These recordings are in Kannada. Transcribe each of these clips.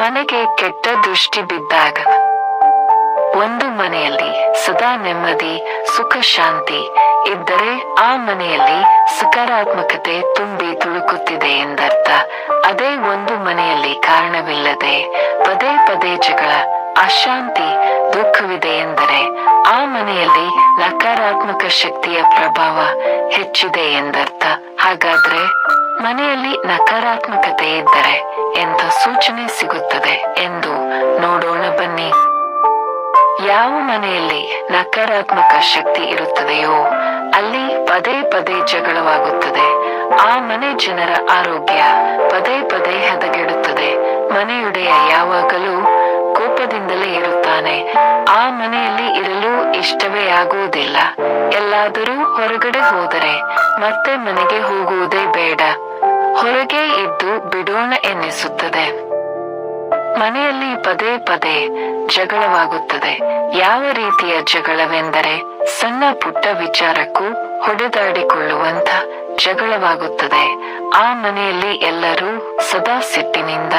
ಮನೆಗೆ ಕೆಟ್ಟ ದೃಷ್ಟಿ ಬಿದ್ದಾಗ, ಒಂದು ಮನೆಯಲ್ಲಿ ಸದಾ ನೆಮ್ಮದಿ, ಸುಖ, ಶಾಂತಿ ಇದ್ದರೆ ಆ ಮನೆಯಲ್ಲಿ ಸಕಾರಾತ್ಮಕತೆ ತುಂಬಿ ತುಳುಕುತ್ತಿದೆ ಎಂದರ್ಥ. ಅದೇ ಒಂದು ಮನೆಯಲ್ಲಿ ಕಾರಣವಿಲ್ಲದೆ ಪದೇ ಪದೇ ಜಗಳ, ಅಶಾಂತಿ, ದುಃಖವಿದೆ ಎಂದರೆ ಆ ಮನೆಯಲ್ಲಿ ನಕಾರಾತ್ಮಕ ಶಕ್ತಿಯ ಪ್ರಭಾವ ಹೆಚ್ಚಿದೆ ಎಂದರ್ಥ. ಮನೆಯಲ್ಲಿ ನಕಾರಾತ್ಮಕತೆ ಇದ್ದರೆ ಎಂಥ ಸೂಚನೆ ಸಿಗುತ್ತದೆ ಎಂದು ನೋಡೋಣ ಬನ್ನಿ. ಯಾವ ಮನೆಯಲ್ಲಿ ನಕಾರಾತ್ಮಕ ಶಕ್ತಿ ಇರುತ್ತದೆಯೋ, ಅಲ್ಲಿ ಪದೇ ಪದೇ ಜಗಳವಾಗುತ್ತದೆ. ಆ ಮನೆ ಜನರ ಆರೋಗ್ಯ ಪದೇ ಪದೇ ಹದಗೆಡುತ್ತದೆ. ಮನೆಯುಡೆಯ ಯಾವಾಗಲೂ ಕೋಪದಿಂದಲೇ ಇರುತ್ತಾನೆ. ಆ ಮನೆಯಲ್ಲಿ ಇರಲು ಇಷ್ಟವೇ ಆಗುವುದಿಲ್ಲ. ಎಲ್ಲಾದರೂ ಹೊರಗಡೆ ಹೋದರೆ ಮತ್ತೆ ಮನೆಗೆ ಹೋಗುವುದೇ ಬೇಡ. ಹೊರಗೆ ಇದ್ದು ಬಿಡೋಣ ಎನ್ನಿಸುತ್ತದೆ. ಮನೆಯಲ್ಲಿ ಪದೇ ಪದೇ ಜಗಳವಾಗುತ್ತದೆ. ಯಾವ ರೀತಿಯ ಜಗಳವೆಂದರೆ ಸಣ್ಣ ಪುಟ್ಟ ವಿಚಾರಕ್ಕೂ ಹೊಡೆದಾಡಿಕೊಳ್ಳುವಂತ ಜಗಳವಾಗುತ್ತದೆ. ಆ ಮನೆಯಲ್ಲಿ ಎಲ್ಲರೂ ಸದಾ ಸಿಟ್ಟಿನಿಂದ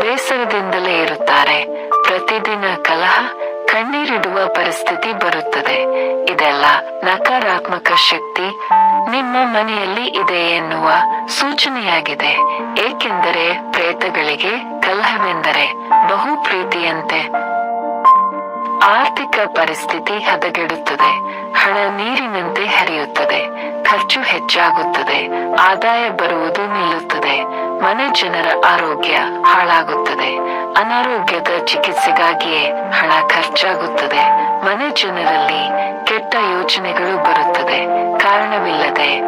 ಬೇಸರದಿಂದಲೇ ಇರುತ್ತಾರೆ. ಪ್ರತಿದಿನ ಕಲಹ ಕಣ್ಣೀರಿಡುವ ಪರಿಸ್ಥಿತಿ ಬರುತ್ತದೆ. ಇದೆಲ್ಲ ನಕಾರಾತ್ಮಕ ಶಕ್ತಿ ನಿಮ್ಮ ಮನೆಯಲ್ಲಿ ಇದೆ ಎನ್ನುವ ಸೂಚನೆಯಾಗಿದೆ. ಏಕೆಂದರೆ ಪ್ರೇತಗಳಿಗೆ ಕಲಹವೆಂದರೆ ಬಹು ಪ್ರೀತಿಯಂತೆ ಆರ್ಥಿಕ ಪರಿಸ್ಥಿತಿ ಹದಗೆಡುತ್ತದೆ. ಹಣ ನೀರಿನಂತೆ ಹರಿಯುತ್ತದೆ. ಖರ್ಚು ಹೆಚ್ಚಾಗುತ್ತದೆ. ಆದಾಯ ಬರುವುದು ನಿಲ್ಲುತ್ತದೆ. ಮನೆ ಜನರ ಆರೋಗ್ಯ ಹಾಳಾಗುತ್ತದೆ. ಅನಾರೋಗ್ಯದ ಚಿಕಿತ್ಸೆಗಾಗಿಯೇ ಹಣ ಖರ್ಚಾಗುತ್ತದೆ. ಮನೆ ಜನರಲ್ಲಿ ಕೆಟ್ಟ ಯೋಚನೆಗಳು ಬರುತ್ತದೆ. ಕಾರಣವಿಲ್ಲದೆ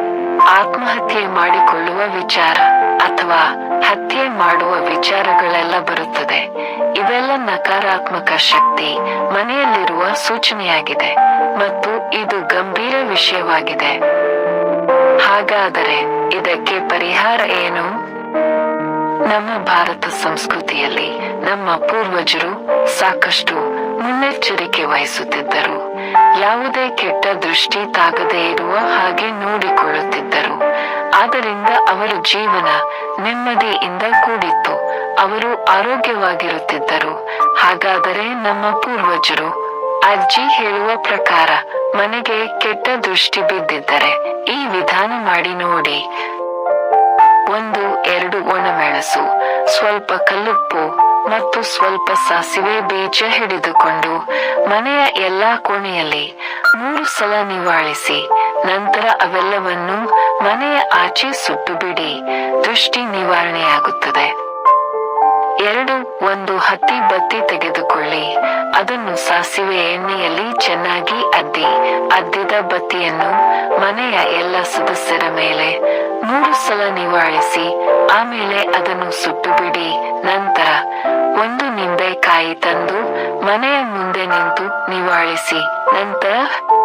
ಆತ್ಮಹತ್ಯೆ ಮಾಡಿಕೊಳ್ಳುವ ವಿಚಾರ ಅಥವಾ ಹತ್ಯೆ ಮಾಡುವ ವಿಚಾರಗಳೆಲ್ಲ ಬರುತ್ತದೆ. ಇವೆಲ್ಲ ನಕಾರಾತ್ಮಕ ಶಕ್ತಿ ಮನೆಯಲ್ಲಿರುವ ಸೂಚನೆಯಾಗಿದೆ. ಮತ್ತು ಇದು ಗಂಭೀರ ವಿಷಯವಾಗಿದೆ. ಹಾಗಾದರೆ ಇದಕ್ಕೆ ಪರಿಹಾರ ಏನು? ನಮ್ಮ ಭಾರತ ಸಂಸ್ಕೃತಿಯಲ್ಲಿ ನಮ್ಮ ಪೂರ್ವಜರು ಸಾಕಷ್ಟು ಮುನ್ನೆಚ್ಚರಿಕೆ ವಹಿಸುತ್ತಿದ್ದರು. ಯಾವುದೇ ಕೆಟ್ಟ ದೃಷ್ಟಿ ತಾಗದೇ ಇರುವ ಹಾಗೆ ನೋಡಿಕೊಳ್ಳುತ್ತಿದ್ದರು. ಆದ್ದರಿಂದ ಅವರ ಜೀವನ ನೆಮ್ಮದಿಯಿಂದ ಕೂಡಿತ್ತು. ಅವರು ಆರೋಗ್ಯವಾಗಿರುತ್ತಿದ್ದರು. ಹಾಗಾದರೆ ನಮ್ಮ ಪೂರ್ವಜರು ಅಜ್ಜಿ ಹೇಳುವ ಪ್ರಕಾರ, ಮನೆಗೆ ಕೆಟ್ಟ ದೃಷ್ಟಿ ಬಿದ್ದಿದ್ದರೆ ಈ ವಿಧಾನ ಮಾಡಿ ನೋಡಿ. ಒಂದು, ಎರಡು ಒಣಮೆಣಸು, ಸ್ವಲ್ಪ ಕಲ್ಲುಪ್ಪು ಮತ್ತು ಸ್ವಲ್ಪ ಸಾಸಿವೆ ಬೀಜ ಹಿಡಿದುಕೊಂಡು ಮನೆಯ ಎಲ್ಲಾ ಕೋಣೆಯಲ್ಲಿ ಮೂರು ಸಲ ನಿವಾಳಿಸಿ, ನಂತರ ಅವೆಲ್ಲವನ್ನು ಮನೆಯ ಆಚೆ ಸುಟ್ಟು ಬಿಡಿ. ದೃಷ್ಟಿ ನಿವಾರಣೆಯಾಗುತ್ತದೆ. ಎರಡು, ಒಂದು ಹತ್ತಿ ಬತ್ತಿ ತೆಗೆದುಕೊಳ್ಳಿ. ಅದನ್ನು ಸಾಸಿವೆ ಎಣ್ಣೆಯಲ್ಲಿ ಚೆನ್ನಾಗಿ ಅದ್ದಿ. ಅದ್ದಿದ ಬತ್ತಿಯನ್ನು ಮನೆಯ ಎಲ್ಲ ಸದಸ್ಯರ ಮೇಲೆ ಮೂರು ಸಲ ನಿವಾಳಿಸಿ, ಆಮೇಲೆ ಅದನ್ನು ಸುಟ್ಟು ಬಿಡಿ ನಂತರ ಒಂದು ನಿಂಬೆಕಾಯಿ ತಂದು ಮನೆಯ ಮುಂದೆ ನಿಂತು ನಿವಾಳಿಸಿ. ನಂತರ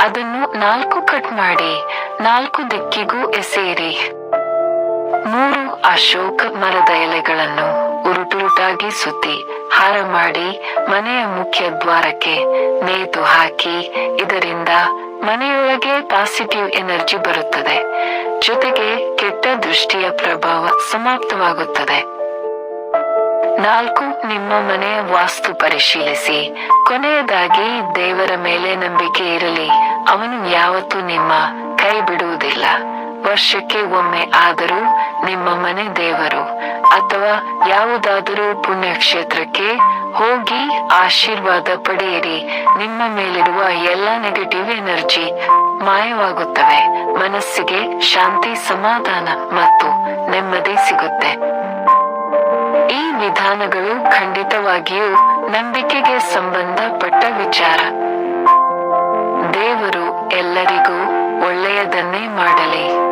ಅದನ್ನು ನಾಲ್ಕು ಕಟ್ ಮಾಡಿ, ನಾಲ್ಕು ದಿಕ್ಕಿಗೂ ಎಸೆಯಿರಿ. ಮೂರು ಅಶೋಕ ಮರದ ಎಲೆಗಳನ್ನು. ಉರುಟುರುಟಾಗಿ ಸುತ್ತಿ ಹಾರ ಮಾಡಿ ಮನೆಯ ಮುಖ್ಯ ದ್ವಾರಕ್ಕೆ ನೇತು ಹಾಕಿ, ಇದರಿಂದ ಮನೆಯೊಳಗೆ ಪಾಸಿಟಿವ್ ಎನರ್ಜಿ ಬರುತ್ತದೆ. ಜೊತೆಗೆ ಕೆಟ್ಟ ದೃಷ್ಟಿಯ ಪ್ರಭಾವ ಸಮಾಪ್ತವಾಗುತ್ತದೆ. ನಾಲ್ಕು, ನಿಮ್ಮ ಮನೆಯ ವಾಸ್ತು ಪರಿಶೀಲಿಸಿ. ಕೊನೆಯದಾಗಿ, ದೇವರ ಮೇಲೆ ನಂಬಿಕೆ ಇರಲಿ. ಅವನು ಯಾವತ್ತೂ ನಿಮ್ಮ ಕೈ ಬಿಡುವುದಿಲ್ಲ ವರ್ಷಕ್ಕೆ ಒಮ್ಮೆ ಆದರೂ ನಿಮ್ಮ ಮನೆ ದೇವರು ಅಥವಾ ಯಾವುದಾದರೂ ಪುಣ್ಯಕ್ಷೇತ್ರಕ್ಕೆ ಹೋಗಿ ಆಶೀರ್ವಾದ ಪಡೆಯಿರಿ. ನಿಮ್ಮ ಮೇಲಿರುವ ಎಲ್ಲ ನೆಗೆಟಿವ್ ಎನರ್ಜಿ ಮಾಯವಾಗುತ್ತವೆ. ಮನಸ್ಸಿಗೆ ಶಾಂತಿ, ಸಮಾಧಾನ ಮತ್ತು ನೆಮ್ಮದಿ ಸಿಗುತ್ತೆ. ಈ ವಿಧಾನಗಳು ಖಂಡಿತವಾಗಿಯೂ ನಂಬಿಕೆಗೆ ಸಂಬಂಧಪಟ್ಟ ವಿಚಾರ. ದೇವರು ಎಲ್ಲರಿಗೂ ಒಳ್ಳೆಯದನ್ನೇ ಮಾಡಲಿ.